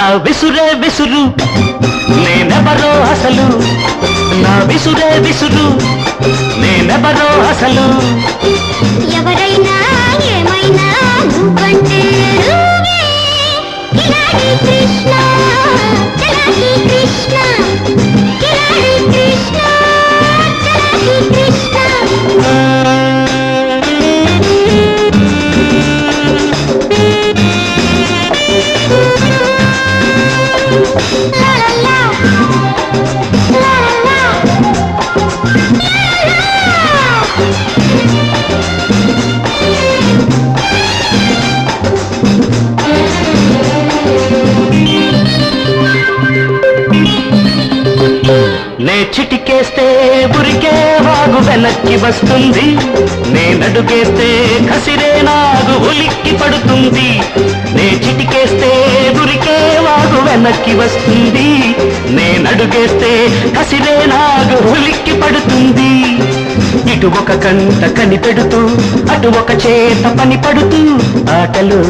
నా విసురే విసురు నేనెవరో అసలు? నా విసురే విసురు నేనెవరో అసలు? ఎవరైనా ఏమైనా నే చిటికేస్తే ఉరికే వాగు వెనక్కి వస్తుంది. నేనడుగేస్తే కసిరే నాగు ఉలిక్కి పడుతుంది. నే చిటికేస్తే ఉరికే వాగు వెనక్కి వస్తుంది. నేనడుగేస్తే కసిరే నాగు ఉలిక్కి పడుతుంది. ఇటు ఒక కంట కనిపెడుతూ అటు ఒక చేత పని పడుతూ ఆటలు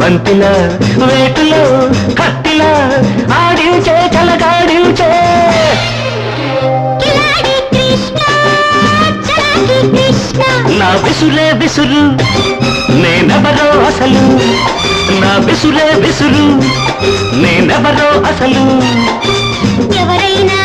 బంతిల వేటులో కత్తిల ఆడించే చలగాడించే. నా విసురే విసురు నేనెవరో అసలు. నా విసురే విసురు నేనెవరో అసలు. ఎవరైనా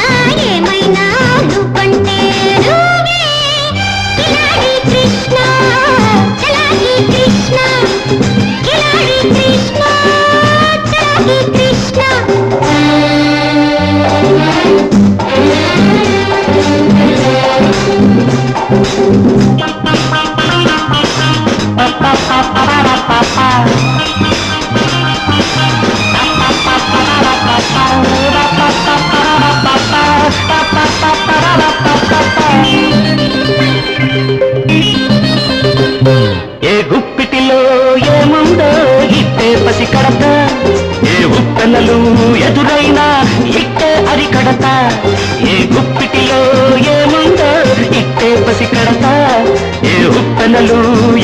ఉప్పెనలు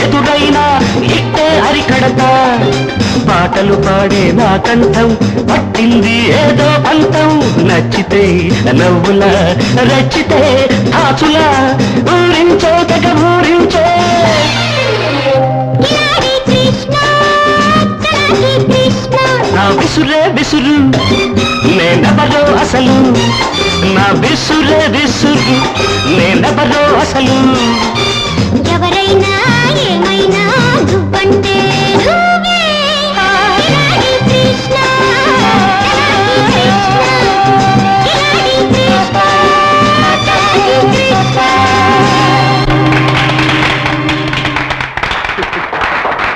ఎదురైనా ఇట్టే అరి కడత పాటలు పాడే నా కంఠం పట్టింది ఏదో పంతం. నచ్చితే నవ్వుల రచ్చితే ధాచుల. ఊరించే తెగ ఊరించే. నా విసురే విసురు నేనెవరో అసలు. నా విసురే విసురు నేనెవరో